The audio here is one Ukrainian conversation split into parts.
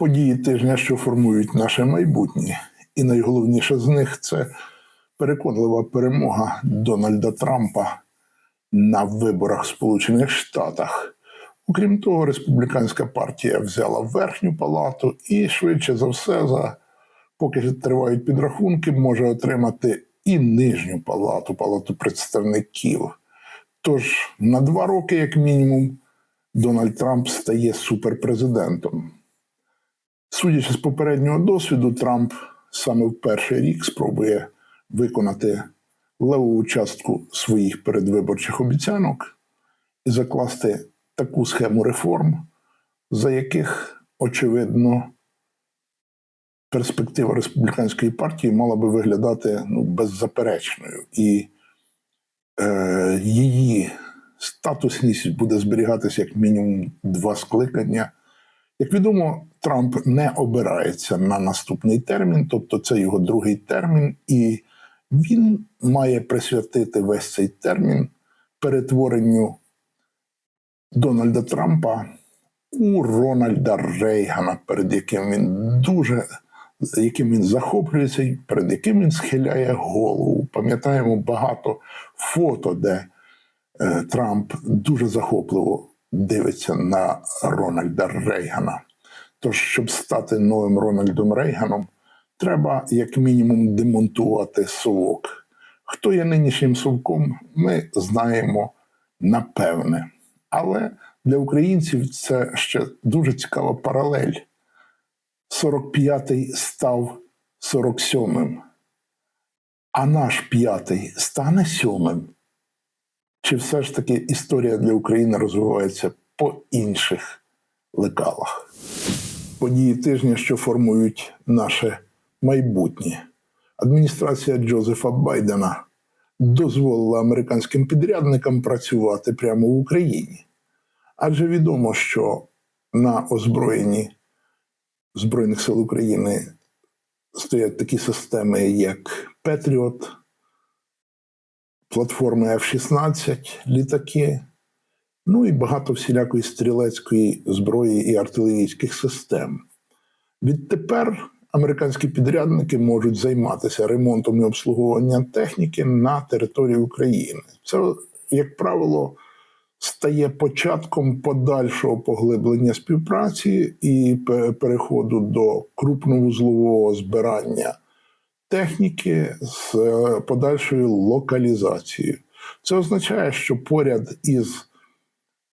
події тижня, що формують наше майбутнє. І найголовніше з них це переконлива перемога Дональда Трампа на виборах в Сполучених Штатах. Окрім того, республіканська партія взяла верхню палату і швидше за все, за поки тривають підрахунки, може отримати і нижню палату, палату представників. Тож на два роки, як мінімум, Дональд Трамп стає суперпрезидентом. Судячи з попереднього досвіду, Трамп саме в перший рік спробує виконати левову частку своїх передвиборчих обіцянок і закласти таку схему реформ, за яких, очевидно, перспектива республіканської партії мала би виглядати ну, беззаперечною, і е, її статусність буде зберігатися як мінімум два скликання. Як відомо, Трамп не обирається на наступний термін, тобто це його другий термін, і він має присвятити весь цей термін перетворенню Дональда Трампа у Рональда Рейгана, перед яким він дуже яким він захоплюється, і перед яким він схиляє голову. Пам'ятаємо багато фото, де е, Трамп дуже захопливо дивиться на Рональда Рейгана. Тож, щоб стати новим Рональдом Рейганом, треба як мінімум демонтувати совок. Хто є нинішнім совком, ми знаємо напевне. Але для українців це ще дуже цікава паралель. 45-й став 47-м, а наш п'ятий стане сьомим. Чи все ж таки історія для України розвивається по інших лекалах? Події тижня, що формують наше майбутнє. Адміністрація Джозефа Байдена дозволила американським підрядникам працювати прямо в Україні. Адже відомо, що на озброєнні Збройних сил України стоять такі системи, як Петріот, платформи F-16, літаки, ну і багато всілякої стрілецької зброї і артилерійських систем. Відтепер американські підрядники можуть займатися ремонтом і обслуговуванням техніки на території України. Це, як правило, стає початком подальшого поглиблення співпраці і переходу до крупновузлового збирання техніки з е, подальшою локалізацією. Це означає, що поряд із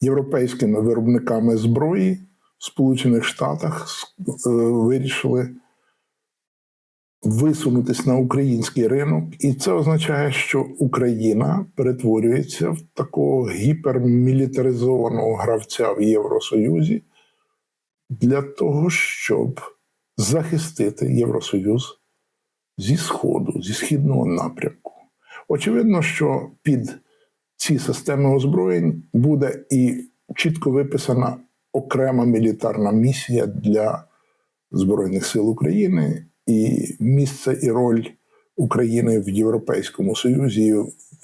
європейськими виробниками зброї в Сполучених Штатах е, вирішили висунутись на український ринок, і це означає, що Україна перетворюється в такого гіпермілітаризованого гравця в Євросоюзі для того, щоб захистити Євросоюз зі Сходу, зі східного напрямку. Очевидно, що під ці системи озброєнь буде і чітко виписана окрема мілітарна місія для Збройних сил України і місце і роль України в Європейському Союзі,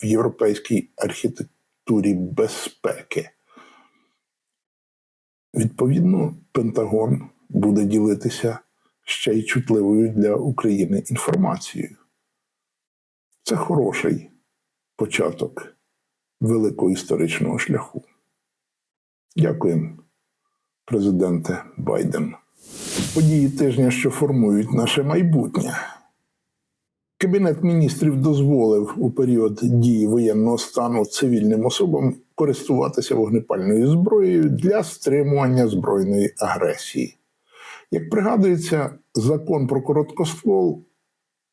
в європейській архітектурі безпеки. Відповідно, Пентагон буде ділитися ще й чутливою для України інформацією. Це хороший початок великого історичного шляху. Дякуємо, президенте Байден. Події тижня, що формують наше майбутнє. Кабінет міністрів дозволив у період дії воєнного стану цивільним особам користуватися вогнепальною зброєю для стримування збройної агресії. Як пригадується, закон про короткоствол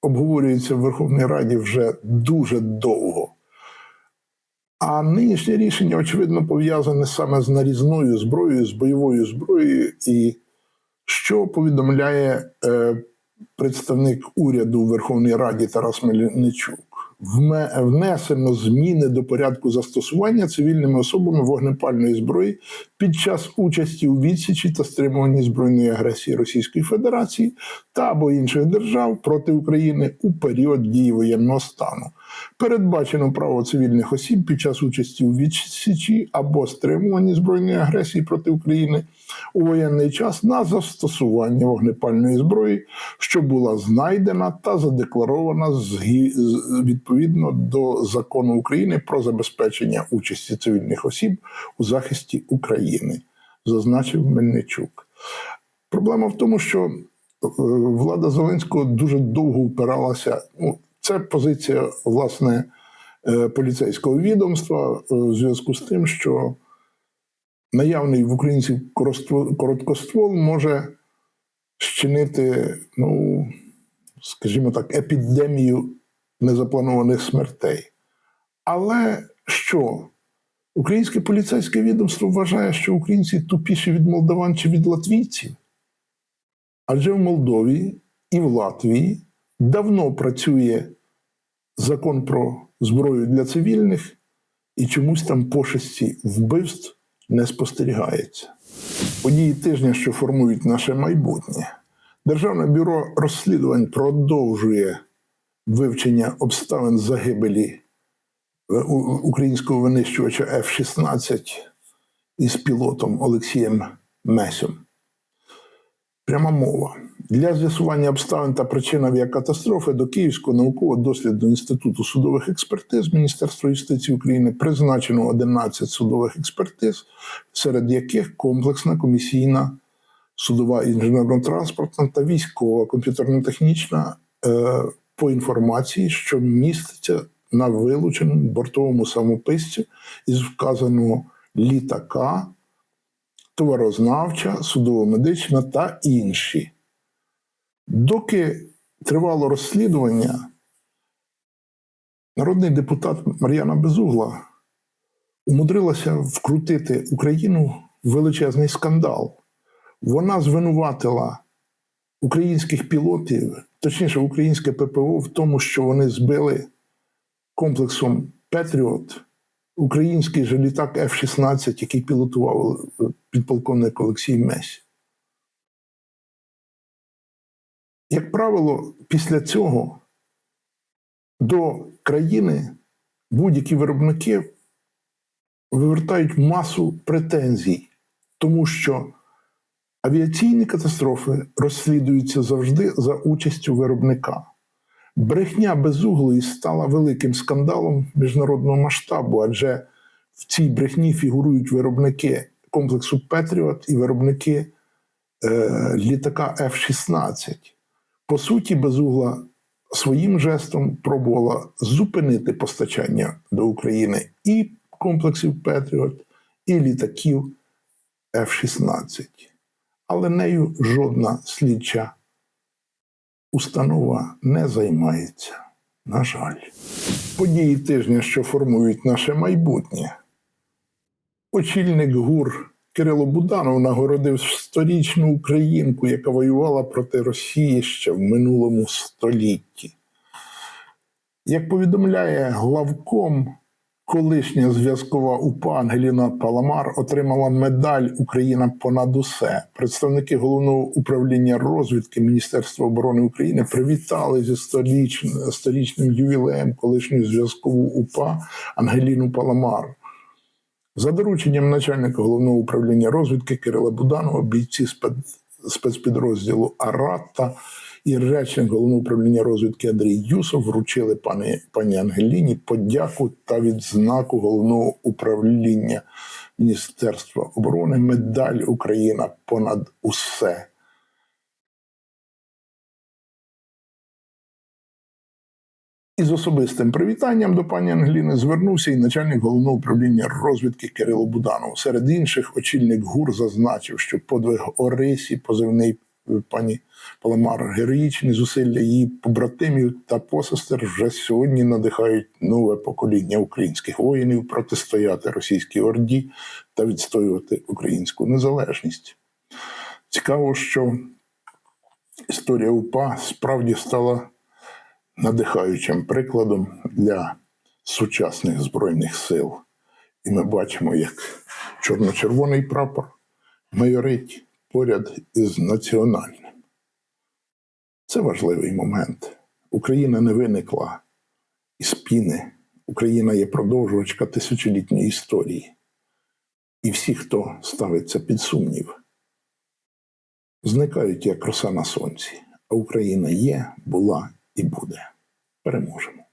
обговорюється в Верховній Раді вже дуже довго. А нинішнє рішення, очевидно, пов'язане саме з нарізною зброєю, з бойовою зброєю, і що повідомляє е, представник уряду в Верховній Раді Тарас Мельничук. внесено зміни до порядку застосування цивільними особами вогнепальної зброї під час участі у відсічі та стримуванні збройної агресії Російської Федерації та або інших держав проти України у період дії воєнного стану. Передбачено право цивільних осіб під час участі у відсічі або стримуванні збройної агресії проти України у воєнний час на застосування вогнепальної зброї, що була знайдена та задекларована відповідно до закону України про забезпечення участі цивільних осіб у захисті України, зазначив Мельничук. Проблема в тому, що е, влада Зеленського дуже довго впиралася. Ну, це позиція власне е, поліцейського відомства е, в зв'язку з тим, що наявний в українців короткоствол може щинити, ну, скажімо так, епідемію незапланованих смертей. Але що? Українське поліцейське відомство вважає, що українці тупіші від молдаван чи від латвійців. Адже в Молдові і в Латвії давно працює закон про зброю для цивільних, і чомусь там пошесті вбивств не спостерігається. Події тижня, що формують наше майбутнє. Державне бюро розслідувань продовжує вивчення обставин загибелі е, українського винищувача F-16 із пілотом Олексієм Месем. Пряма мова. Для з'ясування обставин та причин авіакатастрофи до Київського науково-дослідного інституту судових експертиз Міністерства юстиції України призначено 11 судових експертиз, серед яких комплексна комісійна судова інженерно-транспортна та військова комп'ютерно-технічна е, по інформації, що міститься на вилученому бортовому самописці із вказаного літака товарознавча, судово-медична та інші. Доки тривало розслідування, народний депутат Мар'яна Безугла умудрилася вкрутити Україну в величезний скандал. Вона звинуватила українських пілотів, точніше, українське ППО, в тому, що вони збили комплексом Петріот український же літак F-16, який пілотував е, підполковник Олексій Месь. Як правило, після цього до країни будь-які виробники вивертають масу претензій, тому що авіаційні катастрофи розслідуються завжди за участю виробника. Брехня безуглої стала великим скандалом міжнародного масштабу, адже в цій брехні фігурують виробники комплексу Петріот і виробники е, літака F-16. По суті, безугла своїм жестом пробувала зупинити постачання до України і комплексів Петріот, і літаків F-16. Але нею жодна слідча установа не займається. На жаль. Події тижня, що формують наше майбутнє. Очільник ГУР Кирило Буданов нагородив сторічну українку, яка воювала проти Росії ще в минулому столітті. Як повідомляє главком, колишня зв'язкова УПА Ангеліна Паламар отримала медаль Україна понад усе. Представники головного управління розвідки Міністерства оборони України привітали зі сторічним, сторічним ювілеєм колишню зв'язкову УПА Ангеліну Паламар. За дорученням начальника головного управління розвідки Кирила Буданова, бійці спец- спецпідрозділу Арата і речник головного управління розвідки Андрій Юсов вручили пані, пані Ангеліні подяку та відзнаку головного управління Міністерства оборони медаль Україна понад усе. Із особистим привітанням до пані Ангеліни звернувся і начальник головного управління розвідки Кирило Буданов. Серед інших очільник ГУР зазначив, що подвиг Орисі, позивний е, пані Паламар, героїчні зусилля її побратимів та посестер вже сьогодні надихають нове покоління українських воїнів протистояти російській орді та відстоювати українську незалежність. Цікаво, що історія УПА справді стала надихаючим прикладом для сучасних збройних сил. І ми бачимо, як чорно-червоний прапор майорить поряд із національним. Це важливий момент. Україна не виникла із піни. Україна є продовжувачка тисячолітньої історії. І всі, хто ставиться під сумнів, зникають як роса на сонці. А Україна є, була і буде. Переможемо.